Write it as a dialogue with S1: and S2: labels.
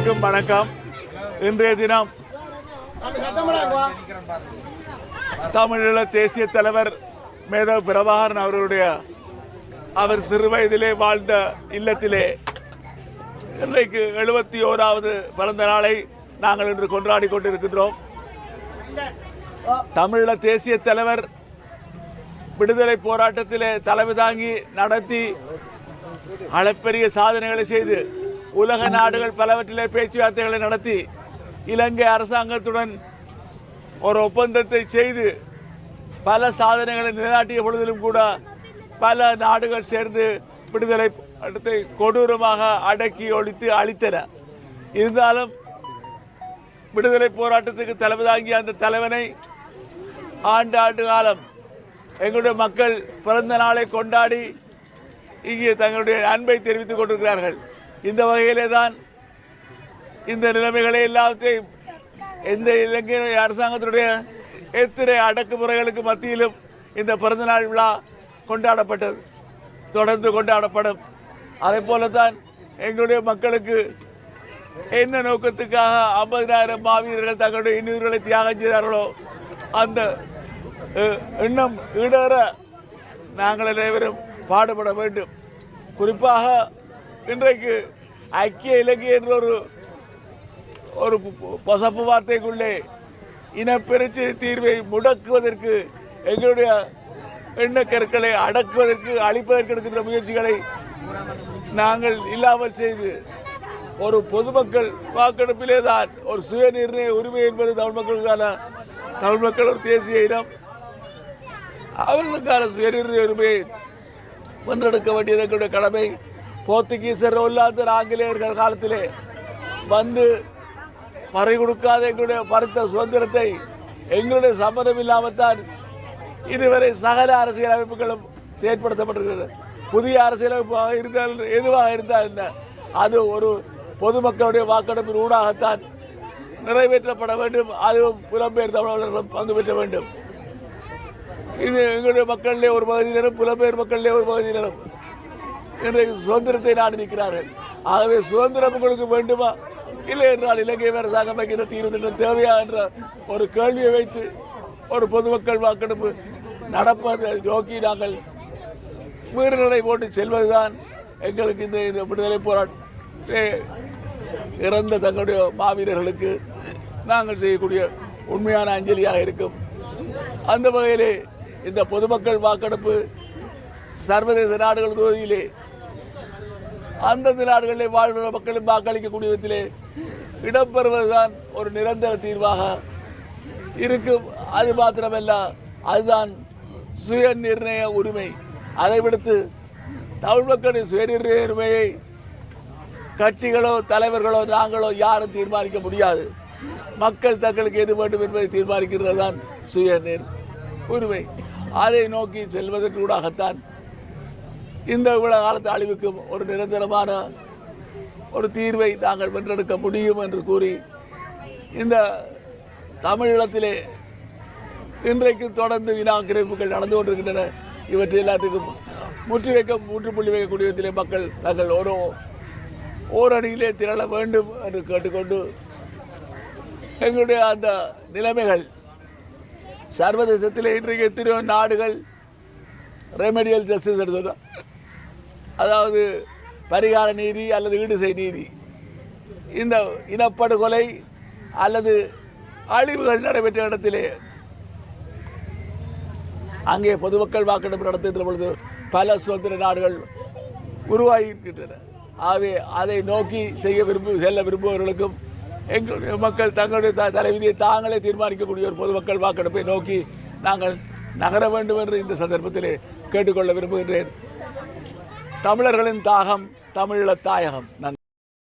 S1: அனைவருக்கும் வணக்கம். இன்றைய தினம் தமிழீழ தேசிய தலைவர் மேதவ பிரபாகரன் அவர்களுடைய அவர் சிறு வயதிலே வாழ்ந்த இல்லத்திலே இன்றைக்கு எழுபத்தி ஓராவது பிறந்த நாளை நாங்கள் இன்று கொண்டாடி கொண்டிருக்கின்றோம். தமிழீழ தேசிய தலைவர் விடுதலை போராட்டத்திலே தலைமை தாங்கி நடத்தி அளப்பெரிய சாதனைகளை செய்து உலக நாடுகள் பலவற்றிலே பேச்சுவார்த்தைகளை நடத்தி இலங்கை அரசாங்கத்துடன் ஒரு ஒப்பந்தத்தை செய்து பல சாதனைகளை நிலைநாட்டிய பொழுதிலும் கூட பல நாடுகள் சேர்ந்து விடுதலை அடுத்து கொடூரமாக அடக்கி ஒழித்து அழித்தன. இருந்தாலும் விடுதலை போராட்டத்துக்கு தலைமை தாங்கிய அந்த தலைவனை ஆண்டு ஆண்டு காலம் எங்களுடைய மக்கள் பிறந்த நாளை கொண்டாடி இங்கே தங்களுடைய அன்பை தெரிவித்துக் கொண்டிருக்கிறார்கள். இந்த வகையிலே தான் இந்த நிலைமைகளை எல்லாவற்றையும் எந்த இலங்கை அரசாங்கத்தினுடைய எத்தனை அடக்குமுறைகளுக்கு மத்தியிலும் இந்த பிறந்தநாள் விழா கொண்டாடப்பட்டது தொடர்ந்து கொண்டாடப்படும். அதே போலத்தான் எங்களுடைய மக்களுக்கு என்ன நோக்கத்துக்காக ஐம்பதினாயிரம் மாவீரர்கள் தங்களுடைய இன்னுயிர்களை தியாகம் செய்தார்களோ அந்த எண்ணம் ஈடேற நாங்கள் அனைவரும் பாடுபட வேண்டும். குறிப்பாக இன்றைக்கு ஐக்கிய இலங்கை என்ற ஒரு ஒரு பொசப்பு பசப்பு வார்த்தைக்குள்ளே இனப்பெருச்சி தீர்வை முடக்குவதற்கு எங்களுடைய எண்ணக்கற்களை அடக்குவதற்கு அழிப்பதற்கு எடுக்கின்ற முயற்சிகளை நாங்கள் இல்லாமல் செய்து ஒரு பொதுமக்கள் வாக்கெடுப்பிலே தான் ஒரு சுயநிர்ணய உரிமை என்பது தமிழ் மக்களுக்கான தமிழ் மக்கள் ஒரு தேசிய இனம். அவர்களுக்கான சுயநிர்ணய உரிமையை வென்றெடுக்க வேண்டியது எங்களுடைய கடமை. போர்த்துகீசர் ஒல்லாந்தர் ஆங்கிலேயர்கள் காலத்திலே வந்து பறை கொடுக்காத எங்களுடைய பருத்த சுதந்திரத்தை எங்களுடைய சம்மதம் இல்லாமல்தான் இதுவரை சகல அரசியல் அமைப்புகளும் செயற்படுத்தப்பட்டிருக்கிறது. புதிய அரசியலமைப்பாக இருந்தால் எதுவாக இருந்தால் என்ன? அது ஒரு பொதுமக்களுடைய வாக்கெடுப்பின் ஊடாகத்தான் நிறைவேற்றப்பட வேண்டும். அதுவும் புலம்பெயர் தமிழர்களும் பங்கு பெற்ற வேண்டும். இது எங்களுடைய மக்களிலே ஒரு பகுதியினரும் புலம்பெயர் மக்களிலே ஒரு பகுதியினரும். இன்றைக்கு சுதந்திரத்தை நாடி நிற்கிறார்கள். ஆகவே சுதந்திரம் உங்களுக்கு வேண்டுமா? இல்லை என்றால் இலங்கை அரசாங்கம் வைக்கிற தீர்வு திட்டம் தேவையா என்ற ஒரு கேள்வியை வைத்து ஒரு பொதுமக்கள் வாக்கெடுப்பு நடப்பதை நோக்கி நாங்கள் வீரநடை போட்டு செல்வதுதான் எங்களுக்கு இந்த இந்த விடுதலை போராட்ட இறந்த தங்களுடைய மாவீரர்களுக்கு நாங்கள் செய்யக்கூடிய உண்மையான அஞ்சலியாக இருக்கும். அந்த வகையிலே இந்த பொதுமக்கள் வாக்கெடுப்பு சர்வதேச நாடுகள் தொகுதியிலே அந்தந்த நாடுகளிலே வாழ்கிற மக்களும் வாக்களிக்கக்கூடிய விதத்திலே இடம்பெறுவதுதான் ஒரு நிரந்தர தீர்வாக இருக்கும். அது மாத்திரமல்ல அதுதான் சுய நிர்ணய உரிமை. அதை விடுத்து தமிழ் மக்களின் சுய நிர்ணய உரிமையை கட்சிகளோ தலைவர்களோ நாங்களோ யாரும் தீர்மானிக்க முடியாது. மக்கள் தங்களுக்கு எது வேண்டும் என்பதை தீர்மானிக்கிறது தான் சுய உரிமை. அதை நோக்கி செல்வதற்கூடாகத்தான் இந்த இவ்வளவு காலத்து அழிவுக்கும் ஒரு நிரந்தரமான ஒரு தீர்வை நாங்கள் வென்றெடுக்க முடியும் என்று கூறி இந்த தமிழீழத்திலே இன்றைக்கு தொடர்ந்து வினாக்கிரமிப்புகள் நடந்து கொண்டிருக்கின்றன. இவற்றை எல்லாத்துக்கும் முற்றி வைக்க முற்றுப்புள்ளி வைக்கக்கூடிய விதத்திலே மக்கள் தங்கள் ஒரு ஓரணியிலே திரள வேண்டும் என்று கேட்டுக்கொண்டு எங்களுடைய அந்த நிலைமைகள் சர்வதேசத்திலே இன்றைக்கு எத்தனையோ நாடுகள் ரெமெடியல் ஜஸ்டிஸ் எடுத்து அதாவது பரிகார நீதி அல்லது ஈடுசை நீதி. இந்த இனப்படுகொலை அல்லது அழிவுகள் நடைபெற்ற இடத்திலே அங்கே பொதுமக்கள் வாக்கெடுப்பு நடத்துகின்ற பொழுது பல சுதந்திர நாடுகள் உருவாகியிருக்கின்றன. ஆகவே அதை நோக்கி செய்ய விரும்பு செல்ல விரும்புபவர்களுக்கும் எங்களுடைய மக்கள் தங்களுடைய த- தலைவிதியை தாங்களே தீர்மானிக்கக்கூடிய ஒரு பொதுமக்கள் வாக்கெடுப்பை நோக்கி நாங்கள் நகர வேண்டும் என்று இந்த சந்தர்ப்பத்திலே கேட்டுக்கொள்ள விரும்புகின்றேன். தமிழர்களின் தாகம் தமிழீழ தாயகம். நன்றி.